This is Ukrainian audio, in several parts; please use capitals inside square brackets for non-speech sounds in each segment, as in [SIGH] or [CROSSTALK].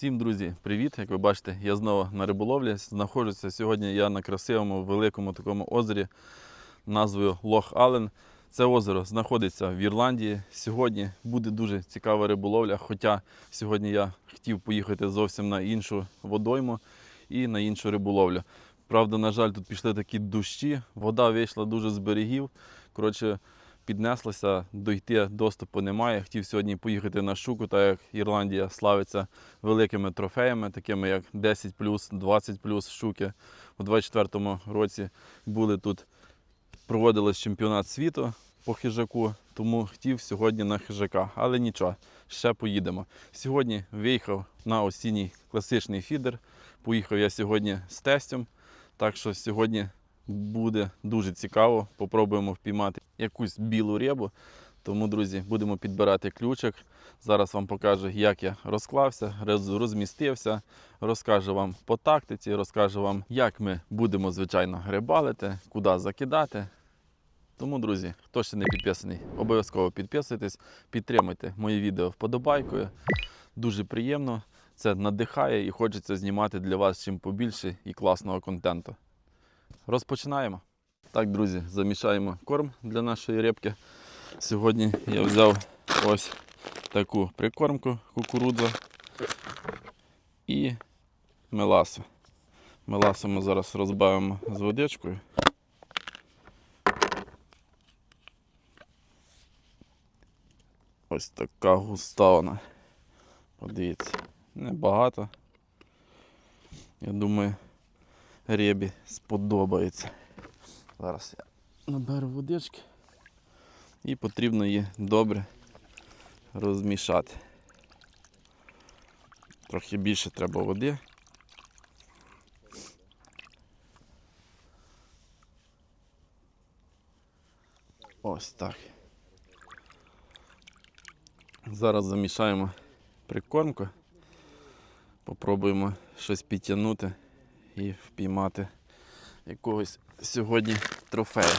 Всім друзі, привіт! Як ви бачите, я знову на риболовлі. Знаходжуся сьогодні я на красивому великому такому озері назвою Лох Ален. Це озеро знаходиться в Ірландії. Сьогодні буде дуже цікава риболовля. Хоча сьогодні я хотів поїхати зовсім на іншу водойму і на іншу риболовлю. Правда, на жаль, тут пішли такі дощі, вода вийшла дуже з берегів. Коротше, піднеслася, дойти доступу немає. Хотів сьогодні поїхати на щуку, так як Ірландія славиться великими трофеями, такими як 10 20 щуки. У 24-му році були тут, проводились чемпіонат світу по хижаку, тому хотів сьогодні на хижака. Але нічого, ще поїдемо. Сьогодні виїхав на осінній класичний фідер. Поїхав я сьогодні з тестем. Так що сьогодні буде дуже цікаво. Попробуємо впіймати якусь білу рибу. Тому, друзі, будемо підбирати ключик. Зараз вам покажу, як я розклався, розмістився, розкажу вам по тактиці, розкажу вам, як ми будемо, звичайно, рибалити, куди закидати. Тому, друзі, хто ще не підписаний, обов'язково підписуйтесь, підтримуйте мої відео вподобайкою. Дуже приємно, це надихає і хочеться знімати для вас чим побільше і класного контенту. Розпочинаємо. Так, друзі, замішаємо корм для нашої рибки. Сьогодні я взяв ось таку прикормку кукурудзу і меласу. Меласу ми зараз розбавимо з водичкою. Ось така густа вона. Подивіться, небагато. Я думаю, рибі сподобається. Зараз я наберу водички і потрібно її добре розмішати. Трохи більше треба води. Ось так. Зараз замішаємо прикормку. Попробуємо щось підтягнути і впіймати якогось сьогодні трофея.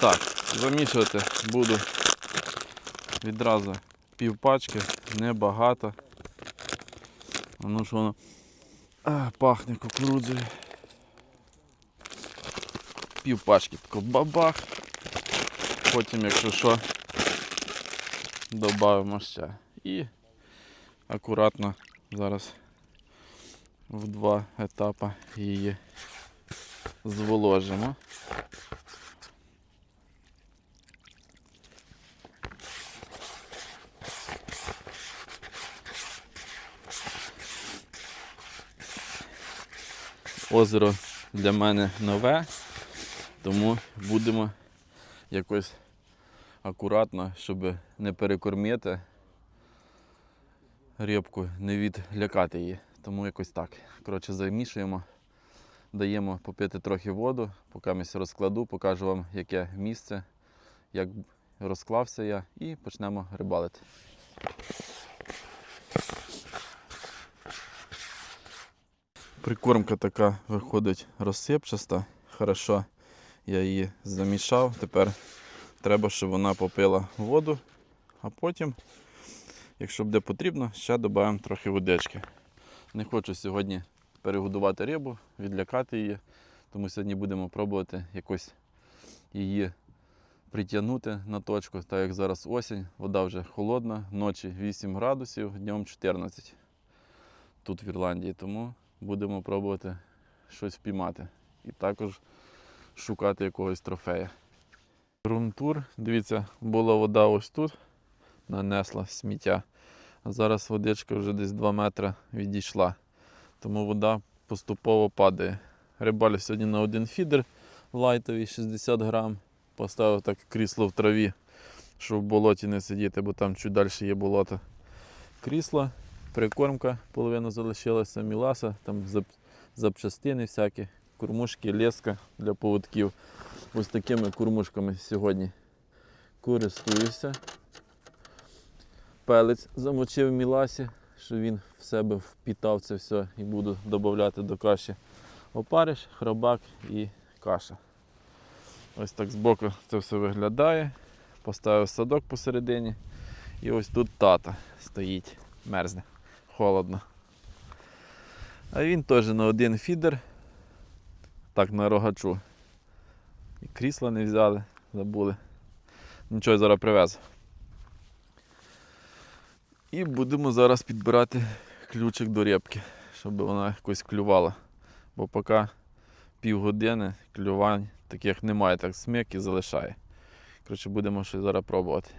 Так, замішувати буду відразу півпачки, небагато. Ну що воно а, пахне кукурудзою. Півпачки тако бабах. Потім, якщо що, додаємо ще. І акуратно зараз в два етапи її зволожимо. Озеро для мене нове, тому будемо якось акуратно, щоб не перекормити рибку, не відлякати її. Тому якось так. Коротше, замішуємо, даємо попити трохи воду, поки я розкладу, покажу вам, яке місце, як розклався я, і почнемо рибалити. Прикормка така виходить розсипчаста. Хорошо, я її замішав. Тепер треба, щоб вона попила воду, а потім, якщо буде потрібно, ще додаємо трохи водички. Не хочу сьогодні перегодувати рибу, відлякати її, тому сьогодні будемо пробувати якось її притягнути на точку, так як зараз осінь, вода вже холодна, ночі 8 градусів, днем 14 тут в Ірландії. Тому будемо пробувати щось впіймати і також шукати якогось трофея. Румтур, дивіться, була вода ось тут, нанесла сміття. А зараз водичка вже десь 2 метри відійшла. Тому вода поступово падає. Рибалю сьогодні на один фідер лайтовий 60 грам. Поставив так крісло в траві, щоб в болоті не сидіти, бо там чуть далі є болото. Крісло, прикормка, половина залишилася, міласа, там зап- запчастини всякі, кормушки, леска для поводків. Ось такими кормушками сьогодні користуюся. Пелець замочив в міласі, щоб він в себе впітав це все і буду додавати до каші опариш, хробак і каша. Ось так збоку це все виглядає. Поставив садок посередині. І ось тут тата стоїть, мерзне, холодно. А він теж на один фідер. Так, на рогачу. І крісла не взяли, забули. Нічого зараз привез. І будемо зараз підбирати ключик до репки, щоб вона якось клювала. Бо поки півгодини клювань таких немає, так смік і залишає. Коротше, будемо щось зараз пробувати.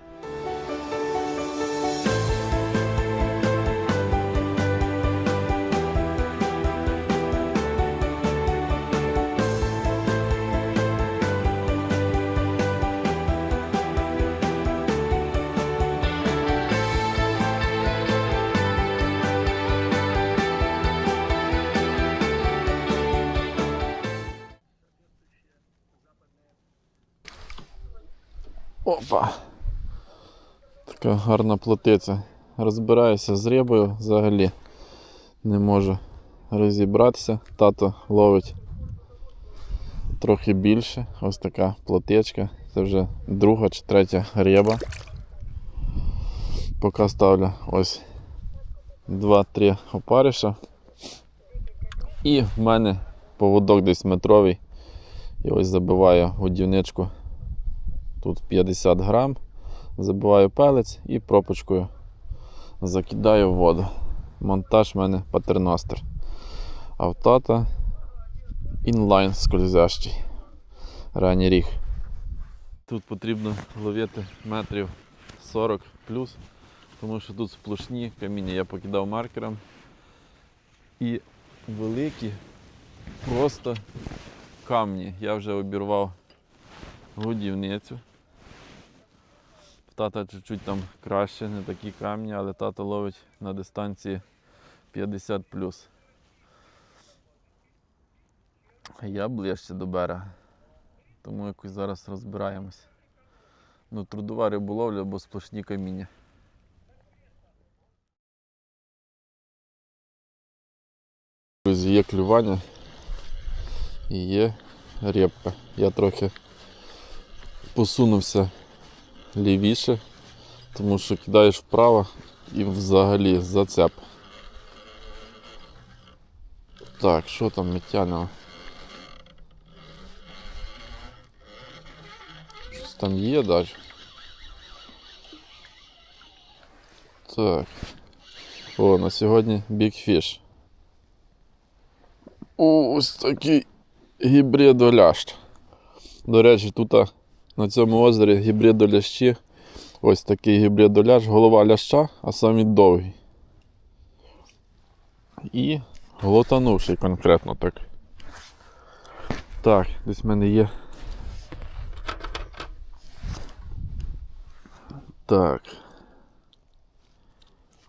Опа! Така гарна плотиця. Розбираюся з рибою взагалі. Не можу розібратися. Тато ловить трохи більше. Ось така плотичка. Це вже друга чи третя риба. Поки ставлю ось 2-3 опариша. І в мене поводок десь метровий. І ось забиваю годівничку Тут 50 грам. Забиваю пелець і пропочкою закидаю в воду. Монтаж в мене патерностер. А в тата інлайн скользящий. Ранній ріг. Тут потрібно ловити метрів 40 плюс, тому що тут сплошні каміння. Я покидав маркером. І великі просто камні. Я вже обірвав годівницю. Тата чуть-чуть там краще, не такі камні, але тато ловить на дистанції 50 Я ближче до берега. Тому якось зараз розбираємось. Ну, трудова риболовля, бо сплошні каміння. Друзі, є клювання і є репка. Я трохи посунувся лівіше, тому що кидаєш вправо і взагалі зацеп. Так, що там ми тянемо? Щось там є далі. Так. О, на сьогодні. О, ось такий гібридолящ. До речі, тут на цьому озері гібридолящі. Ось такий гібридолящ, голова ляща, а самі довгий. І глотанувший конкретно так. Так, десь в мене є. Так.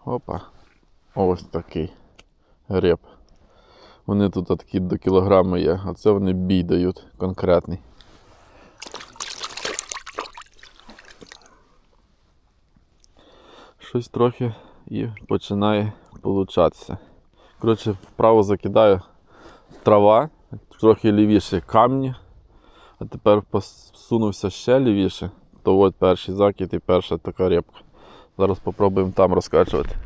Опа. Ось такий реп. Вони тут такі до кілограми є, а це вони бій дають конкретний. Щось трохи і починає получатися. Коротше, вправо закидаю трава, трохи лівіше камні, а тепер посунувся ще лівіше, то от перший закид і перша така рибка. Зараз спробуємо там розкачувати.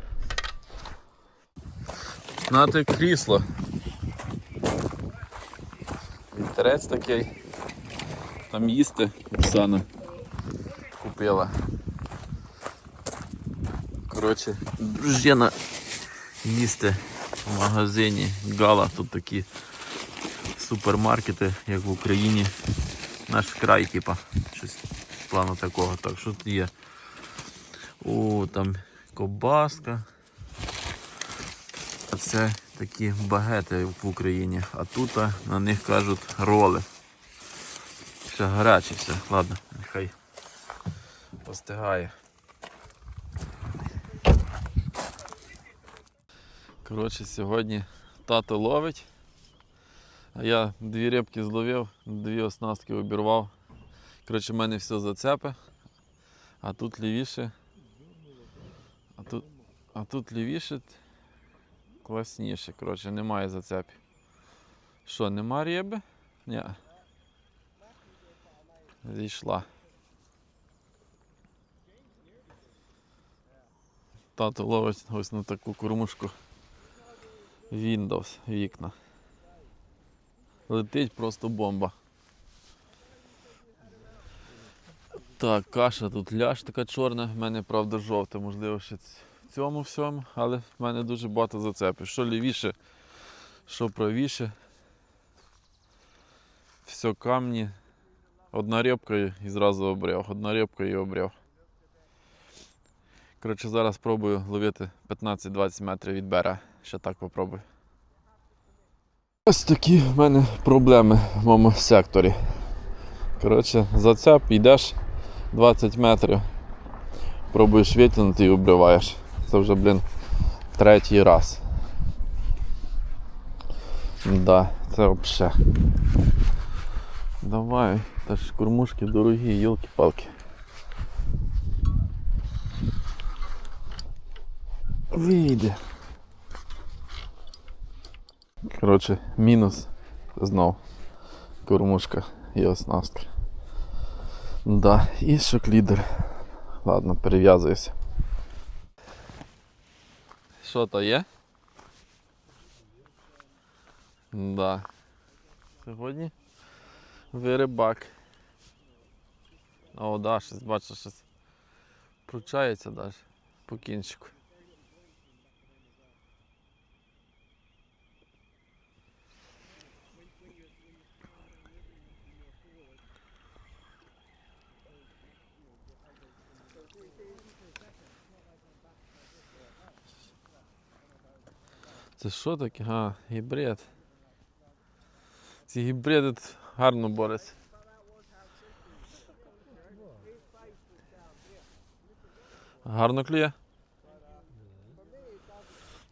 Нате крісло. Вітерець такий. Там їсти Оксана купила. Коротше, дружина їсти в магазині Гала. Тут такі супермаркети, як в Україні. Наш край, типа, щось плану такого. Так, що тут є? О, там кобаска. А це такі багети в Україні, а тут на них кажуть роли. Ще гаряче все, ладно, нехай постигає. Коротше, сьогодні тато ловить, а я дві рибки зловив, дві оснастки обірвав. Коротше, в мене все зацепи, а тут лівіше. А тут, а тут лівіше класніше. Коротше, немає зацепів. Що, нема риби? Ні. Зійшла. Тато ловить ось на таку кормушку Windows, вікна. Летить просто бомба. Так, каша тут ляж така чорна, в мене правда жовта, можливо, ще в цьому всьому, але в мене дуже багато зацепів. Що лівіше, що правіше. Все камні. Одна рибка і зразу обряв, одна рибка і обряв. Коротше, зараз спробую ловити 15-20 метрів від берега. Ще так попробую. Ось такі в мене проблеми в моєму секторі. Коротше, зацеп, йдеш 20 метрів, пробуєш витягнути і обриваєш. Це вже, блін, третій раз. Да, це взагалі. Давай, та ж кормушки дорогі, йолки-палки. Вийде. Коротше, мінус знов. Кормушка і оснастка. Да, і шок-лідер. Ладно, перев'язуюся. Що то є? Да. Сьогодні ви рибак. О, да, щось бачу, щось пручається навіть по кінчику. Це що таке? А, гібрид. Ці гібриди гарно борються. Гарно клює?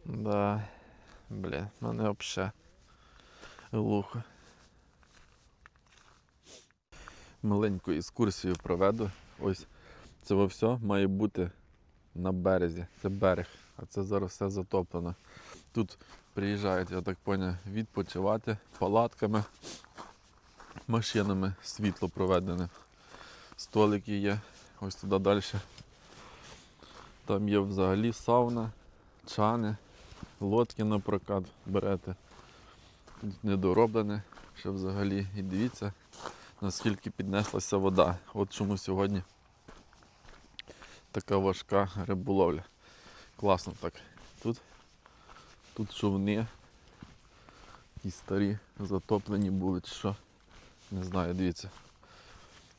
Да. Блін, мене взагалі глухо. Маленьку екскурсію проведу. Ось це все має бути на березі. Це берег, а це зараз все затоплено. Тут приїжджають, я так поняв, відпочивати палатками, машинами, світло проведене. Столики є, ось туди далі. Там є взагалі сауна, чани, лодки на прокат берете. Тут недороблене, ще взагалі. І дивіться, наскільки піднеслася вода. От чому сьогодні така важка риболовля. Класно так. Тут Тут човни. Ті старі затоплені були чи що. Не знаю, дивіться.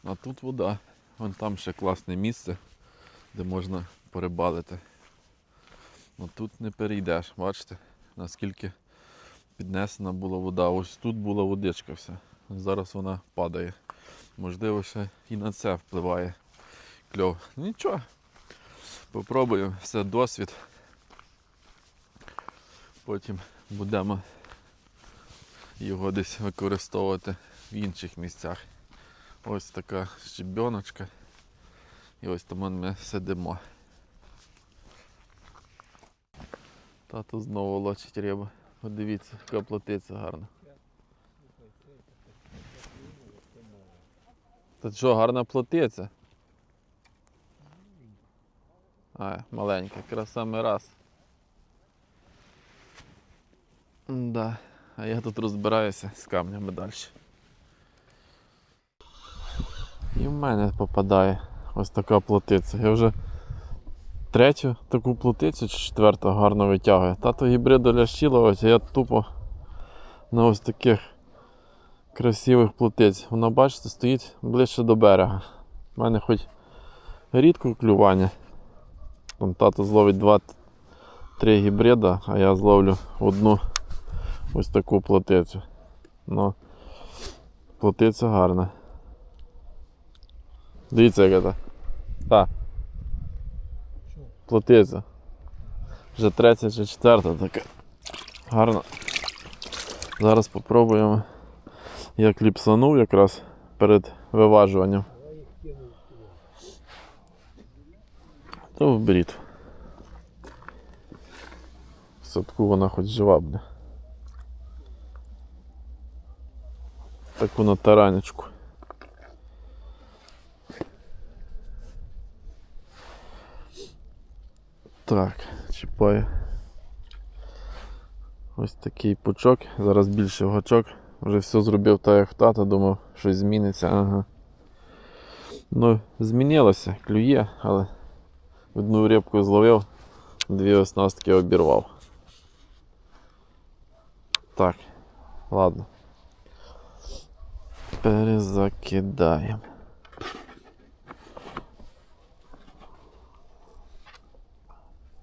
А тут вода. Вон там ще класне місце, де можна порибалити. Ну тут не перейдеш, бачите, наскільки піднесена була вода. Ось тут була водичка вся. Зараз вона падає. Можливо, ще і на це впливає кльов. Нічого. Попробуємо, все досвід. Потім будемо його десь використовувати в інших місцях. Ось така щебіночка. І ось там ми сидимо. Тато знову лочить рибу. Подивіться, яка плотиця гарна. Та що, гарна плотиця? А, маленька, якраз саме раз. Да, а я тут розбираюся з камнями далі. І в мене попадає ось така плотиця. Я вже третю таку плотицю чи четверту гарно витягую. Тато гібриду лящі ловить, а я тупо на ось таких красивих плотиць. Вона, бачите, стоїть ближче до берега. У мене хоч рідко клювання. Там тато зловить 2-3 гібрида, а я зловлю одну ось таку плотицю. Ну, плотиця гарна. Дивіться, яка та. Та. Плотиця. Вже третя чи четверта така. Гарна. Зараз спробуємо. Я кліпсанув якраз перед виважуванням. То вберіть. В садку вона хоч жива буде. Таку на таранечку. Так, чіпаю. Ось такий пучок, зараз більше гачок. Вже все зробив так, як в тата, думав, щось зміниться. Ага. Ну, змінилося, клює, але одну рибку зловив, дві оснастки обірвав. Так, ладно. Перезакидаємо.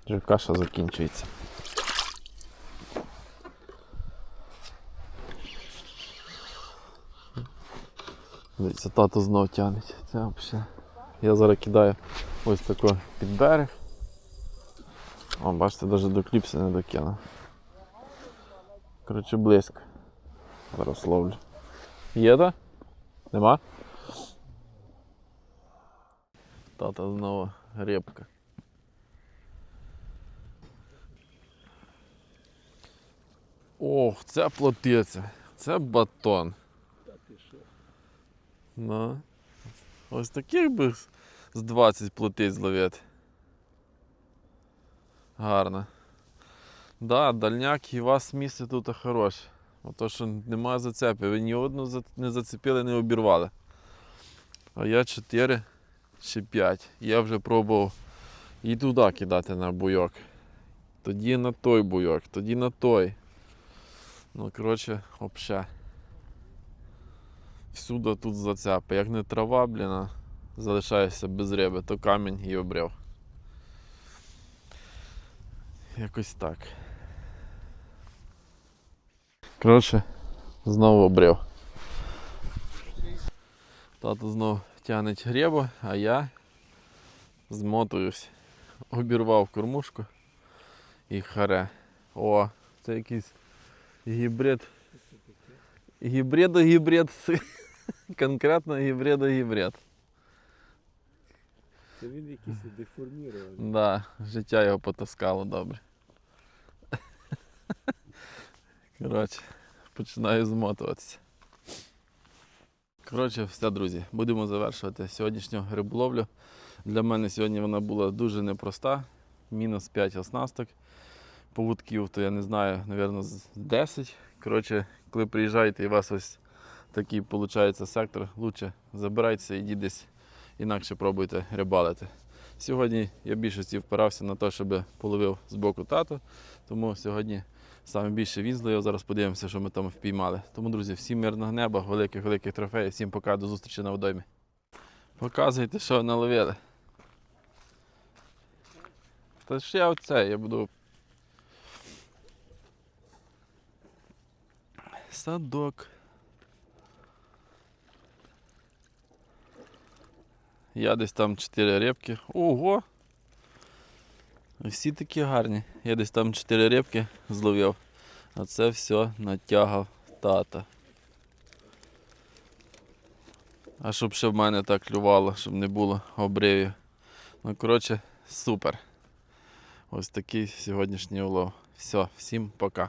Вже каша закінчується. Дивіться, тато знов тягнеть. Це взагалі. Я зараз кидаю ось тако під берег. О, бачите, навіть до кліпси не докинув. Коротше, близько. Зараз ловлю. Є да? Нема? Тата знову рибка. Ох, це плотиця. Це батон. Ну. Ось таких би з- з 20 плотиць зловити. Гарно. Да, дальняк і вас місце тут хороше. Ото що немає зацепів. Ви ні одну не зацепили, не обірвали. А я 4 чи 5. Я вже пробував і туди кидати на буйок. Тоді на той буйок, тоді на той. Ну, коротше, взагалі. Всюди тут зацепи. Як не трава, блін, залишаєшся без риби, то камінь і обрив. Якось так. Коротше, знову обрив. Тато знову тягне гребу, а я змотуюсь. Обірвав кормушку і харе. О, це якийсь гібрид. Гібрида-гібрид. [LAUGHS] Конкретно гібрида-гібрид. Це він якийсь [LAUGHS] деформірований. Да, життя його потаскало добре. [LAUGHS] Коротше, починаю змотуватися. Коротше, все, друзі, будемо завершувати сьогоднішню риболовлю. Для мене сьогодні вона була дуже непроста. Мінус 5 оснасток. Поводків, то я не знаю, мабуть, 10. Коротше, коли приїжджаєте і у вас ось такий виходить сектор, лучше забирайтеся і йдіть десь інакше пробуйте рибалити. Сьогодні я більшості впирався на те, щоб половив з боку тату, тому сьогодні саме більше він зловив. Зараз подивимося, що ми там впіймали. Тому, друзі, всім мирного неба, великих-великих трофеїв, всім пока, до зустрічі на водоймі. Показуйте, що наловили. Та я оце, я буду. Садок. Я десь там 4 рибки. Ого! Всі такі гарні. Я десь там 4 рибки зловив. А це все натягав тата. А щоб ще в мене так клювало, щоб не було обривів. Ну, коротше, супер. Ось такий сьогоднішній улов. Все, всім пока.